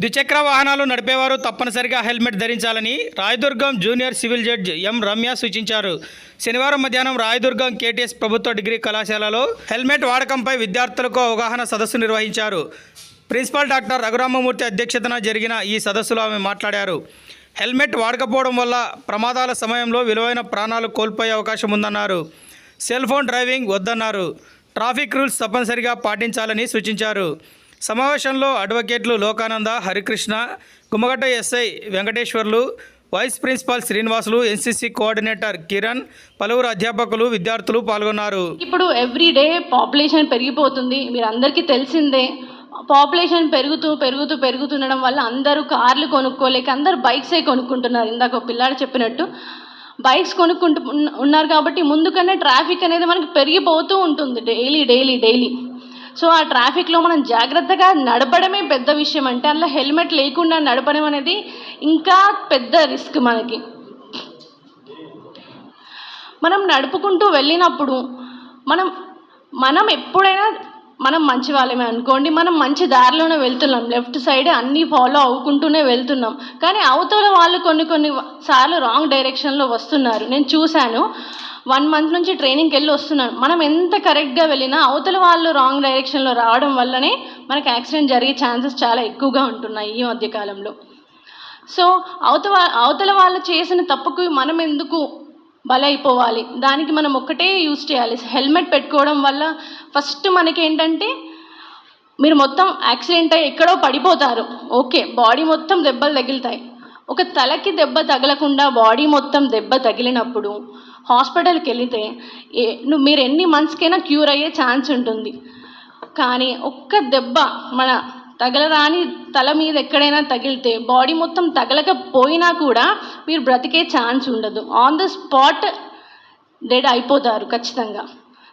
ద్విచక్ర వాహనాలు నడిపేవారు తప్పనిసరిగా హెల్మెట్ ధరించాలని Rayadurgam junior civil judge M Ramya సూచించారు. శనివారం మధ్యాహ్నం రాయదుర్గం కేటీఎస్ ప్రభుత్వ డిగ్రీ కళాశాలలో హెల్మెట్ వాడకంపై విద్యార్థులకు అవగాహన సదస్సు నిర్వహించారు. ప్రిన్సిపాల్ డాక్టర్ రఘురామమూర్తి అధ్యక్షతన జరిగిన ఈ సదస్సులో ఆమె మాట్లాడారు. హెల్మెట్ వాడకపోవడం వల్ల ప్రమాదాల సమయంలో విలువైన ప్రాణాలు కోల్పోయే అవకాశం ఉందన్నారు. సెల్ ఫోన్ డ్రైవింగ్ వద్దన్నారు. ట్రాఫిక్ రూల్స్ తప్పనిసరిగా పాటించాలని సూచించారు. సమావేశంలో అడ్వకేట్లు Lokananda Harikrishna Gummagadda SI Venkateswarlu vice principal Srinivasulu NCC coordinator Kiran పలువురు అధ్యాపకులు విద్యార్థులు పాల్గొన్నారు. ఇప్పుడు ఎవ్రీ డే పాపులేషన్ పెరిగిపోతుంది. మీరు అందరికీ తెలిసిందే పాపులేషన్ పెరుగుతూ పెరుగుతూ పెరుగుతుండడం వల్ల అందరూ కార్లు కొనుక్కోలేక అందరూ బైక్సే కొనుక్కుంటున్నారు. ఇందాక పిల్లాడు చెప్పినట్టు. బైక్స్ కొనుక్కుంటూ ఉన్నారు కాబట్టి ముందుకనే ట్రాఫిక్ అనేది మనకి పెరిగిపోతూ ఉంటుంది. డైలీ డైలీ డైలీ సో ఆ ట్రాఫిక్లో మనం జాగ్రత్తగా నడపడమే పెద్ద విషయం అంటే అందులో హెల్మెట్ లేకుండా నడపడం అనేది ఇంకా పెద్ద రిస్క్ మనకి. మనం నడుపుకుంటూ వెళ్ళినప్పుడు మనం మనం ఎప్పుడైనా మనం మంచి వాళ్ళమే అనుకోండి మనం మంచి దారిలోనే వెళ్తున్నాం. లెఫ్ట్ సైడ్ అన్నీ ఫాలో అవ్వుకుంటూనే వెళ్తున్నాం. కానీ అవతల వాళ్ళు కొన్ని కొన్ని సార్లు రాంగ్ డైరెక్షన్లో వస్తున్నారు. నేను చూశాను. వన్ మంత్ నుంచి ట్రైనింగ్కి వెళ్ళి వస్తున్నాను మనం ఎంత కరెక్ట్గా వెళ్ళినా అవతల వాళ్ళు రాంగ్ డైరెక్షన్లో రావడం వల్లనే మనకు యాక్సిడెంట్ జరిగే ఛాన్సెస్ చాలా ఎక్కువగా ఉంటున్నాయి ఈ మధ్యకాలంలో సో అవతల అవతల వాళ్ళు చేసిన తప్పుకు మనం ఎందుకు బలైపోవాలి? దానికి మనం ఒక్కటే యూజ్ చేయాలి. హెల్మెట్ పెట్టుకోవడం వల్ల ఫస్ట్ మనకి ఏంటంటే మీరు మొత్తం యాక్సిడెంట్ అయ్యి ఎక్కడో పడిపోతారు. ఓకే బాడీ మొత్తం దెబ్బలు తగులుతాయి. ఒక తలకి దెబ్బ తగలకుండా బాడీ మొత్తం దెబ్బ తగిలినప్పుడు హాస్పిటల్కి వెళితే ఏ నువ్వు మీరు ఎన్ని మంత్స్కైనా క్యూర్ అయ్యే ఛాన్స్ ఉంటుంది. కానీ ఒక్క దెబ్బ మన తగలరాని తల మీద ఎక్కడైనా తగిలితే బాడీ మొత్తం తగలకపోయినా కూడా మీరు బ్రతికే ఛాన్స్ ఉండదు. ఆన్ ద స్పాట్ డెడ్ అయిపోతారు ఖచ్చితంగా.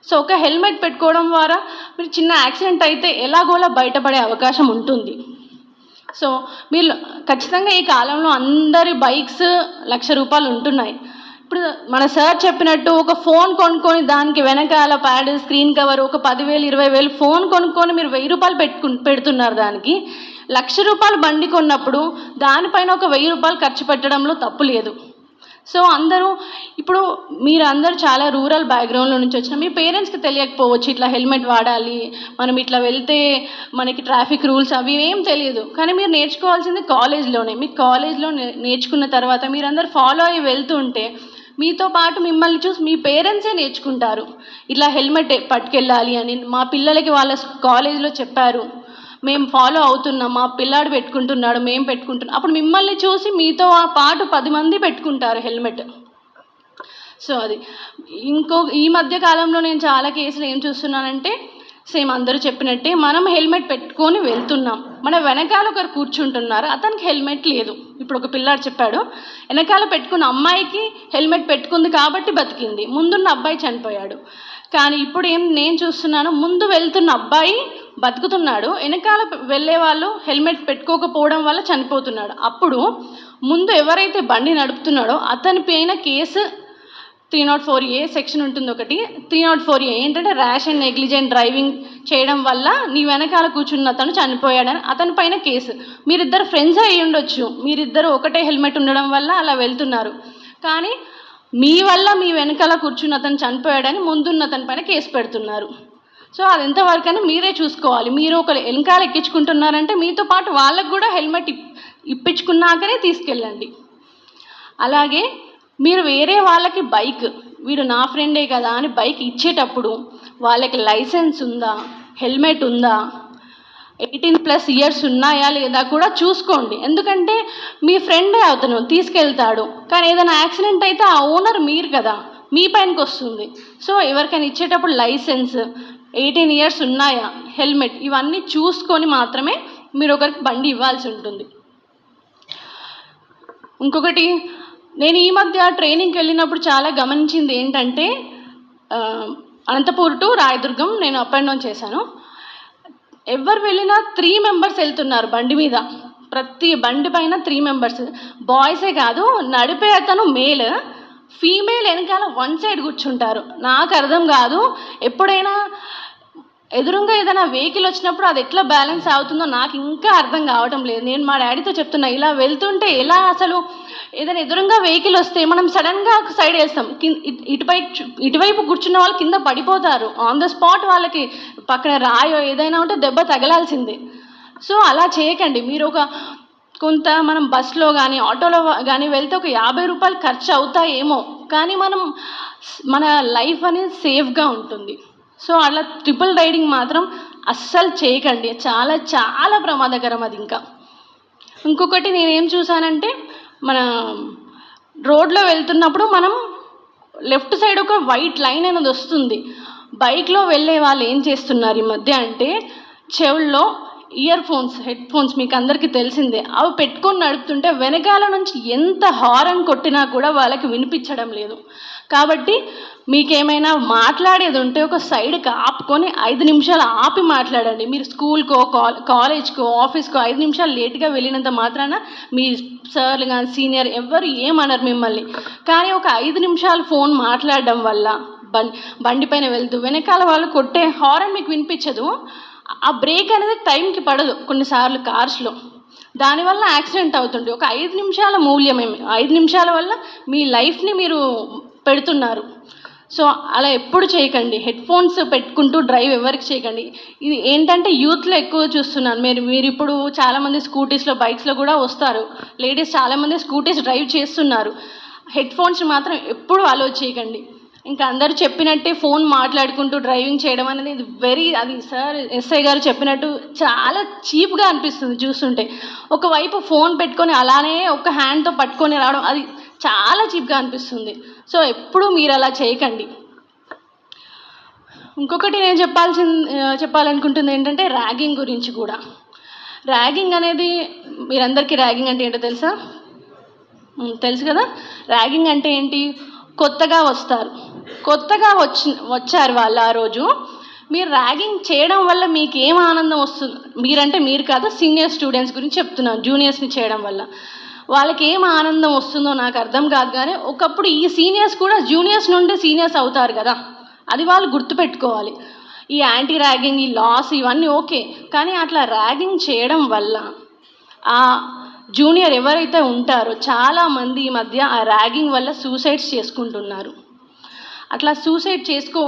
సో ఒక హెల్మెట్ పెట్టుకోవడం ద్వారా మీరు చిన్న యాక్సిడెంట్ అయితే ఎలాగోలా బయటపడే అవకాశం ఉంటుంది. సో మీరు ఖచ్చితంగా ఈ కాలంలో అందరి బైక్స్ లక్ష రూపాయలు ఉంటున్నాయి. ఇప్పుడు మన సార్ చెప్పినట్టు ఒక ఫోన్ కొనుక్కొని దానికి వెనకాల ప్యాడ్ స్క్రీన్ కవర్ ఒక పదివేలు ఇరవై వేలు ఫోన్ కొనుక్కొని మీరు వెయ్యి రూపాయలు పెట్టుకు పెడుతున్నారు దానికి. లక్ష రూపాయలు బండి కొన్నప్పుడు దానిపైన ఒక వెయ్యి రూపాయలు ఖర్చు పెట్టడంలో తప్పు లేదు. సో అందరూ ఇప్పుడు మీరు అందరూ చాలా రూరల్ బ్యాక్గ్రౌండ్లో నుంచి వచ్చిన మీ పేరెంట్స్కి తెలియకపోవచ్చు ఇట్లా హెల్మెట్ వాడాలి మనం ఇట్లా వెళ్తే మనకి ట్రాఫిక్ రూల్స్ అవి ఏం తెలియదు. కానీ మీరు నేర్చుకోవాల్సింది కాలేజ్లోనే. మీ కాలేజ్లో నే- నేర్చుకున్న తర్వాత మీరందరూ ఫాలో అయ్యి వెళ్తుంటే మీతో పాటు మిమ్మల్ని చూసి మీ పేరెంట్సే నేర్చుకుంటారు. ఇట్లా హెల్మెట్ పట్టుకెళ్ళాలి అని మా పిల్లలకి వాళ్ళ కాలేజ్లో చెప్పారు. మేము ఫాలో అవుతున్నాం మా పిల్లాడు పెట్టుకుంటున్నాడు మేము పెట్టుకుంటున్నాం. అప్పుడు మిమ్మల్ని చూసి మీతో ఆ పాటు పది మంది పెట్టుకుంటారు హెల్మెట్. సో అది. ఇంకో ఈ మధ్య కాలంలో నేను చాలా కేసులు ఏం చూస్తున్నానంటే సేమ్ అందరూ చెప్పినట్టే మనం హెల్మెట్ పెట్టుకొని వెళ్తున్నాం. మన వెనకాల ఒకరు కూర్చుంటున్నారు. అతనికి హెల్మెట్ లేదు. ఇప్పుడు ఒక పిల్లాడు చెప్పాడు వెనకాల పెట్టుకున్న అమ్మాయికి హెల్మెట్ పెట్టుకుంది కాబట్టి బతికింది. ముందున్న అబ్బాయి చనిపోయాడు. కానీ ఇప్పుడు ఏం నేను చూస్తున్నాను ముందు వెళ్తున్న అబ్బాయి బతుకుతున్నాడు. వెనకాల వెళ్ళే వాళ్ళు హెల్మెట్ పెట్టుకోకపోవడం వల్ల చనిపోతున్నాడు. అప్పుడు ముందు ఎవరైతే బండి నడుపుతున్నాడో అతని పైన case three nought four A section ఉంటుంది ఒకటి. త్రీ నాట్ ఫోర్ ఏ ఏంటంటే ర్యాష్ అండ్ నెగ్లిజెంట్ డ్రైవింగ్ చేయడం వల్ల నీ వెనకాల కూర్చున్న అతను చనిపోయాడని అతని పైన కేసు. మీరిద్దరు ఫ్రెండ్స్ అయి ఉండొచ్చు. మీరిద్దరు ఒకటే హెల్మెట్ ఉండడం వల్ల అలా వెళ్తున్నారు. కానీ మీ వల్ల మీ వెనకాల కూర్చున్న అతను చనిపోయాడని ముందున్న అతని పైన కేసు పెడుతున్నారు. సో అది ఎంతవరకు అని మీరే చూసుకోవాలి. మీరు ఒక వెనకాల ఎక్కించుకుంటున్నారంటే మీతో పాటు వాళ్ళకు కూడా హెల్మెట్ ఇప్పించుకున్నాకనే తీసుకెళ్ళండి. అలాగే మీరు వేరే వాళ్ళకి బైక్ వీడు నా ఫ్రెండే కదా అని బైక్ ఇచ్చేటప్పుడు వాళ్ళకి లైసెన్స్ ఉందా హెల్మెట్ ఉందా ఎయిటీన్ ప్లస్ ఇయర్స్ ఉన్నాయా లేదా కూడా చూసుకోండి. ఎందుకంటే మీ ఫ్రెండే అతను తీసుకెళ్తాడు. కానీ ఏదైనా యాక్సిడెంట్ అయితే ఆ ఓనర్ మీరు కదా మీ పైనకి వస్తుంది. సో ఎవరికైనా ఇచ్చేటప్పుడు లైసెన్స్ ఎయిటీన్ ఇయర్స్ ఉన్నాయా హెల్మెట్ ఇవన్నీ చూసుకొని మాత్రమే మీరు ఒకరికి బండి ఇవ్వాల్సి ఉంటుంది. ఇంకొకటి నేను ఈ మధ్య ట్రైనింగ్కి వెళ్ళినప్పుడు చాలా గమనించింది ఏంటంటే అనంతపూర్ టు రాయదుర్గం నేను అప్ అండ్ డౌన్ చేశాను. ఎవరు వెళ్ళినా త్రీ మెంబర్స్ వెళ్తున్నారు బండి మీద. ప్రతి బండి పైన త్రీ మెంబర్స్ బాయ్సే కాదు నడిపే అతను మేల్ ఫీమేల్ వెనకాల వన్ సైడ్ కూర్చుంటారు. నాకు అర్థం కాదు ఎప్పుడైనా ఎదురుగా ఏదైనా వెహికల్ వచ్చినప్పుడు అది ఎట్లా బ్యాలెన్స్ అవుతుందో నాకు ఇంకా అర్థం కావటం లేదు. నేను మా డాడీతో చెప్తున్నా ఇలా వెళ్తుంటే ఎలా అసలు ఏదైనా ఎదురుగా వెహికల్ వస్తే మనం సడన్గా ఒక సైడ్ వేస్తాం. కిం- ఇటువైపు ఇటువైపు కూర్చున్న వాళ్ళు కింద పడిపోతారు. ఆన్ ద స్పాట్ వాళ్ళకి పక్కన రాయో ఏదైనా ఉంటే దెబ్బ తగలాల్సిందే. సో అలా చేయకండి. మీరు ఒక కొంత మనం బస్లో కానీ ఆటోలో కానీ వెళ్తే ఒక యాభై రూపాయలు ఖర్చు అవుతాయేమో కానీ మనం మన లైఫ్ అనేది సేఫ్గా ఉంటుంది. సో అలా ట్రిపుల్ రైడింగ్ మాత్రం అస్సలు చేయకండి. చాలా చాలా ప్రమాదకరం అది ఇంకా. ఇంకొకటి నేనేం చూసానంటే మన రోడ్లో వెళ్తున్నప్పుడు మనం లెఫ్ట్ సైడ్ ఒక వైట్ లైన్ అనేది వస్తుంది. బైక్లో వెళ్ళే వాళ్ళు ఏం చేస్తున్నారు ఈ మధ్య అంటే చెవుల్లో ఇయర్ ఫోన్స్ హెడ్ ఫోన్స్ మీకు అందరికీ తెలిసిందే. అవి పెట్టుకొని నడుపుతుంటే వెనకాల నుంచి ఎంత హారన్ కొట్టినా కూడా వాళ్ళకి వినిపించడం లేదు. కాబట్టి మీకేమైనా మాట్లాడేది ఉంటే ఒక సైడ్కి ఆపుకొని ఐదు నిమిషాలు ఆపి మాట్లాడండి. మీరు స్కూల్కో కాల్ కాలేజ్కో ఆఫీస్కో ఐదు నిమిషాలు లేట్గా వెళ్ళినంత మాత్రాన మీ సార్లు కానీ సీనియర్ ఎవ్వరు ఏమనరు మిమ్మల్ని. కానీ ఒక ఐదు నిమిషాలు ఫోన్ మాట్లాడడం వల్ల బండి బండి పైన వెళ్తూ వెనకాల వాళ్ళు కొట్టే హారన్ మీకు వినిపించదు. ఆ బ్రేక్ అనేది టైంకి పడదు కొన్నిసార్లు కార్స్లో. దానివల్ల యాక్సిడెంట్ అవుతుంది ఒక ఐదు నిమిషాల మూల్యమే. ఐదు నిమిషాల వల్ల మీ లైఫ్ని మీరు పెడుతున్నారు. సో అలా ఎప్పుడు చేయకండి. హెడ్ ఫోన్స్ పెట్టుకుంటూ డ్రైవ్ ఎవరికి చేయకండి. ఇది ఏంటంటే యూత్లో ఎక్కువ చూస్తున్నాను. మీరు మీరు ఇప్పుడు చాలామంది స్కూటీస్లో బైక్స్లో కూడా వస్తారు. లేడీస్ చాలామంది స్కూటీస్ డ్రైవ్ చేస్తున్నారు. హెడ్ ఫోన్స్ మాత్రం ఎప్పుడు అలో చేయకండి. ఇంకా అందరూ చెప్పినట్టే ఫోన్ మాట్లాడుకుంటూ డ్రైవింగ్ చేయడం అనేది వెరీ అది సార్ ఎస్ఐ గారు చెప్పినట్టు చాలా చీప్గా అనిపిస్తుంది చూస్తుంటే. ఒకవైపు ఫోన్ పెట్టుకొని అలానే ఒక హ్యాండ్తో పట్టుకొని రావడం అది చాలా చీప్గా అనిపిస్తుంది. సో ఎప్పుడూ మీరు అలా చేయకండి. ఇంకొకటి నేను చెప్పాల్సింది చెప్పాలనుకుంటుంది ఏంటంటే ర్యాగింగ్ గురించి కూడా. ర్యాగింగ్ అనేది మీరందరికీ ర్యాగింగ్ అంటే ఏంటో తెలుసా? తెలుసు కదా? ర్యాగింగ్ అంటే ఏంటి? కొత్తగా వస్తారు. కొత్తగా వచ్చి వచ్చారు వాళ్ళు ఆ రోజు. మీరు ర్యాగింగ్ చేయడం వల్ల మీకు ఏం ఆనందం వస్తుంది మీరంటే మీరు కాదు సీనియర్ స్టూడెంట్స్ గురించి చెప్తున్నాను జూనియర్స్ని చేయడం వల్ల. వాళ్ళకి ఏం ఆనందం వస్తుందో నాకు అర్థం కాదు కానీ ఒకప్పుడు ఈ సీనియర్స్ కూడా జూనియర్స్ నుండి సీనియర్స్ అవుతారు కదా. అది వాళ్ళు గుర్తుపెట్టుకోవాలి. ఈ యాంటీ ర్యాగింగ్ ఈ లాస్ ఇవన్నీ ఓకే. కానీ అట్లా ర్యాగింగ్ చేయడం వల్ల ఆ జూనియర్ ఎవరైతే ఉంటారో చాలామంది ఈ మధ్య ఆ ర్యాగింగ్ వల్ల సూసైడ్స్ చేసుకుంటున్నారు. అట్లా సూసైడ్ చేసుకో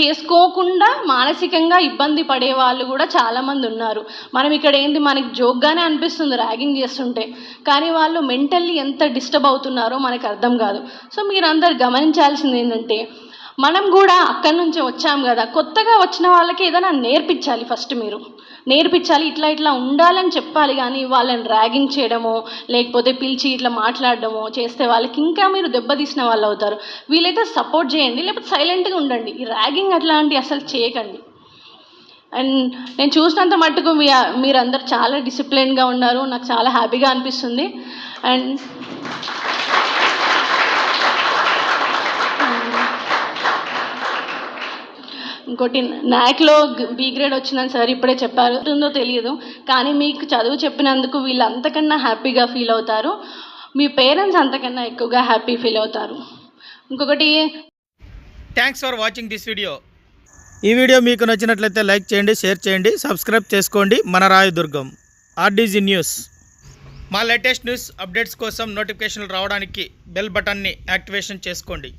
చేసుకోకుండా మానసికంగా ఇబ్బంది పడే వాళ్ళు కూడా చాలామంది ఉన్నారు. మనం ఇక్కడ ఏంది మనకి జోక్గానే అనిపిస్తుంది ర్యాగింగ్ చేస్తుంటే. కానీ వాళ్ళు మెంటల్లీ ఎంత డిస్టర్బ్ అవుతున్నారో మనకు అర్థం కాదు. సో మీరందరు గమనించాల్సింది ఏంటంటే మనం కూడా అక్కడి నుంచి వచ్చాం కదా. కొత్తగా వచ్చిన వాళ్ళకి ఏదైనా నేర్పించాలి ఫస్ట్ మీరు. నేర్పించాలి ఇట్లా ఇట్లా ఉండాలని చెప్పాలి కానీ వాళ్ళని ర్యాగింగ్ చేయడమో లేకపోతే పిలిచి ఇట్లా మాట్లాడడమో చేస్తే వాళ్ళకి ఇంకా మీరు దెబ్బతీసిన వాళ్ళు అవుతారు. వీలైతే సపోర్ట్ చేయండి లేకపోతే సైలెంట్గా ఉండండి. ఈ ర్యాగింగ్ అట్లాంటివి అసలు చేయకండి. అండ్ నేను చూసినంత మట్టుకు మీ మీరందరూ చాలా డిసిప్లిన్గా ఉన్నారు. నాకు చాలా హ్యాపీగా అనిపిస్తుంది. అండ్ ఇంకోటి నాక్లో బీ గ్రేడ్ వచ్చిందని సార్ ఇప్పుడే చెప్పారు. ఉందో తెలియదు. కానీ మీకు చదువు చెప్పినందుకు వీళ్ళు అంతకన్నా హ్యాపీగా ఫీల్ అవుతారు. మీ పేరెంట్స్ అంతకన్నా ఎక్కువగా హ్యాపీ ఫీల్ అవుతారు. ఇంకొకటి thanks for watching this video ఈ వీడియో మీకు నచ్చినట్లయితే లైక్ చేయండి షేర్ చేయండి సబ్స్క్రైబ్ చేసుకోండి. మన రాయదుర్గం ఆర్డీజీ న్యూస్ మా లేటెస్ట్ న్యూస్ అప్డేట్స్ కోసం నోటిఫికేషన్లు రావడానికి బెల్ బటన్ని యాక్టివేషన్ చేసుకోండి.